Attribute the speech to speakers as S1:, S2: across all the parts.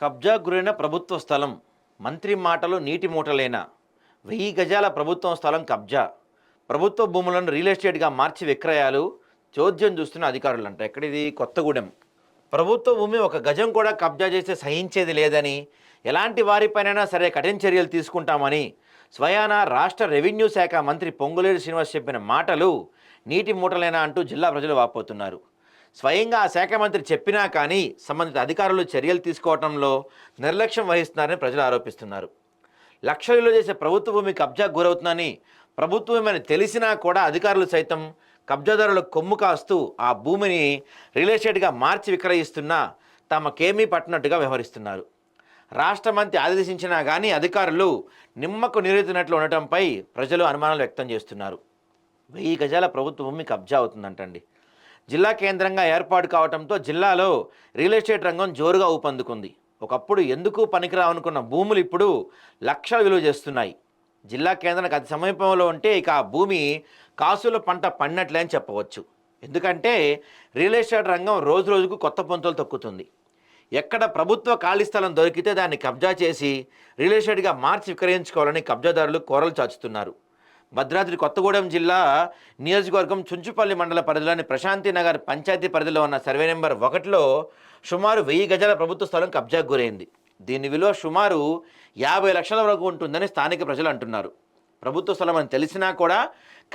S1: కబ్జా గురైన ప్రభుత్వ స్థలం మంత్రి మాటలు నీటి మూటలేనా? వెయ్యి గజాల ప్రభుత్వం స్థలం కబ్జా. ప్రభుత్వ భూములను రియల్ ఎస్టేట్గా మార్చి విక్రయాలు చోద్యం చూస్తున్న అధికారులు అంట ఎక్కడిది? కొత్తగూడెం. ప్రభుత్వ భూమి ఒక గజం కూడా కబ్జా చేస్తే సహించేది లేదని ఎలాంటి వారిపైనైనా సరే కఠిన చర్యలు తీసుకుంటామని స్వయాన రాష్ట్ర రెవెన్యూ శాఖ మంత్రి పొంగులేరు శ్రీనివాస్ చెప్పిన మాటలు నీటి మూటలేనా అంటూ జిల్లా ప్రజలు వాపోతున్నారు. స్వయంగా ఆ శాఖ మంత్రి చెప్పినా కానీ సంబంధిత అధికారులు చర్యలు తీసుకోవడంలో నిర్లక్ష్యం వహిస్తున్నారని ప్రజలు ఆరోపిస్తున్నారు. లక్షల చేసే ప్రభుత్వ భూమి కబ్జా గురవుతుందని ప్రభుత్వమని తెలిసినా కూడా అధికారులు సైతం కబ్జాదారులకు కొమ్ము కాస్తూ ఆ భూమిని రియల్ ఎస్టేట్గా మార్చి విక్రయిస్తున్నా తమకేమీ పట్టినట్టుగా వ్యవహరిస్తున్నారు. రాష్ట్ర మంత్రి ఆదేశించినా కానీ అధికారులు నిమ్మకు నీరెత్తినట్లు ఉండటంపై ప్రజలు అనుమానాలు వ్యక్తం చేస్తున్నారు. వెయ్యి గజాల ప్రభుత్వ భూమి కబ్జా అవుతుందంటండి. జిల్లా కేంద్రంగా ఏర్పాటు కావడంతో జిల్లాలో రియల్ ఎస్టేట్ రంగం జోరుగా ఊపందుకుంది. ఒకప్పుడు ఎందుకు పనికిరావనుకున్న భూములు ఇప్పుడు లక్షల విలువ చేస్తున్నాయి. జిల్లా కేంద్రానికి అతి సమీపంలో ఉంటే ఇక ఆ భూమి కాసుల పంట పండినట్లే అని చెప్పవచ్చు. ఎందుకంటే రియల్ ఎస్టేట్ రంగం రోజు రోజుకు కొత్త పొంతులు తొక్కుతుంది. ఎక్కడ ప్రభుత్వ ఖాళీ స్థలం దొరికితే దాన్ని కబ్జా చేసి రియల్ ఎస్టేట్గా మార్చి విక్రయించుకోవాలని కబ్జాదారులు కోరలు చాచుతున్నారు. భద్రాద్రి కొత్తగూడెం జిల్లా నియోజకవర్గం చుంచుపల్లి మండల పరిధిలోని ప్రశాంతి నగర్ పంచాయతీ పరిధిలో ఉన్న సర్వే నెంబర్ ఒకటిలో సుమారు వెయ్యి గజాల ప్రభుత్వ స్థలం కబ్జాకు గురైంది. దీని విలువ సుమారు యాభై లక్షల వరకు ఉంటుందని స్థానిక ప్రజలు అంటున్నారు. ప్రభుత్వ స్థలం అని తెలిసినా కూడా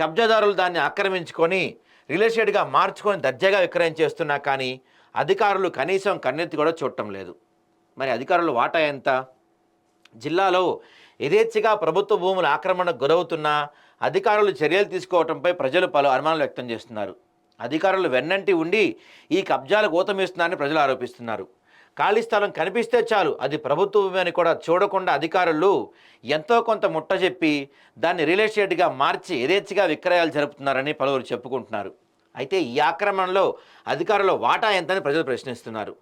S1: కబ్జాదారులు దాన్ని ఆక్రమించుకొని రియల్ ఎస్టేట్గా మార్చుకొని దర్జాగా విక్రయం చేస్తున్నా కానీ అధికారులు కనీసం కన్నెత్తి కూడా చూడటం లేదు. మరి అధికారులు వాటా ఎంత? జిల్లాలో యథేచ్ఛగా ప్రభుత్వ భూముల ఆక్రమణకు గురవుతున్నా అధికారులు చర్యలు తీసుకోవడంపై ప్రజలు పలు అనుమానాలు వ్యక్తం చేస్తున్నారు. అధికారులు వెన్నంటి ఉండి ఈ కబ్జాలకు ఊతమిస్తున్నారని ప్రజలు ఆరోపిస్తున్నారు. ఖాళీ స్థలం కనిపిస్తే చాలు అది ప్రభుత్వ భూమి అని కూడా చూడకుండా అధికారులు ఎంతో కొంత ముట్ట చెప్పి దాన్ని రియల్ ఎస్టేట్గా మార్చి యథేచ్ఛగా విక్రయాలు జరుపుతున్నారని పలువురు చెప్పుకుంటున్నారు. అయితే ఈ ఆక్రమణలో అధికారుల వాటా ఎంతని ప్రజలు ప్రశ్నిస్తున్నారు.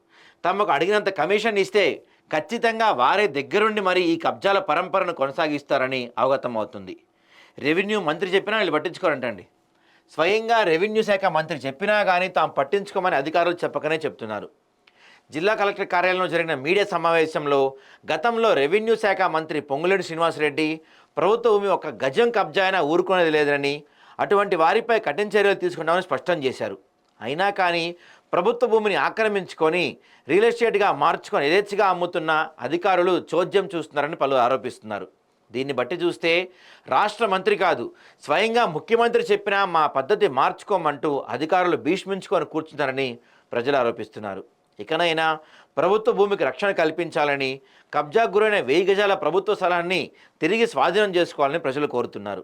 S1: తమకు అడిగినంత కమిషన్ ఇస్తే ఖచ్చితంగా వారే దగ్గరుండి మరి ఈ కబ్జాల పరంపరను కొనసాగిస్తారని అవగతం అవుతుంది రెవెన్యూ మంత్రి చెప్పినా వీళ్ళు పట్టించుకోరంటండి. స్వయంగా రెవెన్యూ శాఖ మంత్రి చెప్పినా కానీ తాము పట్టించుకోమని అధికారులు చెప్పకనే చెప్తున్నారు. జిల్లా కలెక్టర్ కార్యాలయంలో జరిగిన మీడియా సమావేశంలో గతంలో రెవెన్యూ శాఖ మంత్రి పొంగులేటి శ్రీనివాసరెడ్డి ప్రభుత్వ భూమి ఒక గజం కబ్జా అయినా ఊరుకునేది లేదని అటువంటి వారిపై కఠిన చర్యలు తీసుకుంటామని స్పష్టం చేశారు. అయినా కానీ ప్రభుత్వ భూమిని ఆక్రమించుకొని రియల్ ఎస్టేట్గా మార్చుకొని యథేచ్ఛగా అమ్ముతున్న అధికారులు చోద్యం చూస్తున్నారని పలు ఆరోపిస్తున్నారు. దీన్ని బట్టి చూస్తే రాష్ట్ర మంత్రి కాదు స్వయంగా ముఖ్యమంత్రి చెప్పినా మా పద్ధతి మార్చుకోమంటూ అధికారులు భీష్మించుకొని కూర్చున్నారని ప్రజలు ఆరోపిస్తున్నారు. ఇకనైనా ప్రభుత్వ భూమికి రక్షణ కల్పించాలని కబ్జా గురైన వెయ్యి గజాల ప్రభుత్వ స్థలాన్ని తిరిగి స్వాధీనం చేసుకోవాలని ప్రజలు కోరుతున్నారు.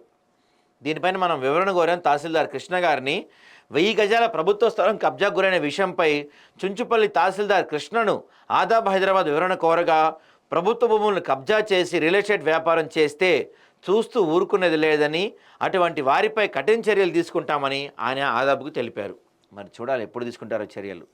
S1: దీనిపైన మనం వివరణ కోరాం. తహసీల్దార్ కృష్ణ గారిని. వెయ్యి గజాల ప్రభుత్వ స్థలం కబ్జా గురైన విషయంపై చుంచుపల్లి తహసీల్దార్ కృష్ణను ఆదాబ్ హైదరాబాద్ వివరణ కోరగా ప్రభుత్వ భూములను కబ్జా చేసి రియల్ ఎస్టేట్ వ్యాపారం చేస్తే చూస్తూ ఊరుకునేది లేదని అటువంటి వారిపై కఠిన చర్యలు తీసుకుంటామని ఆయన ఆదాబుకు తెలిపారు. మరి చూడాలి ఎప్పుడు తీసుకుంటారో చర్యలు.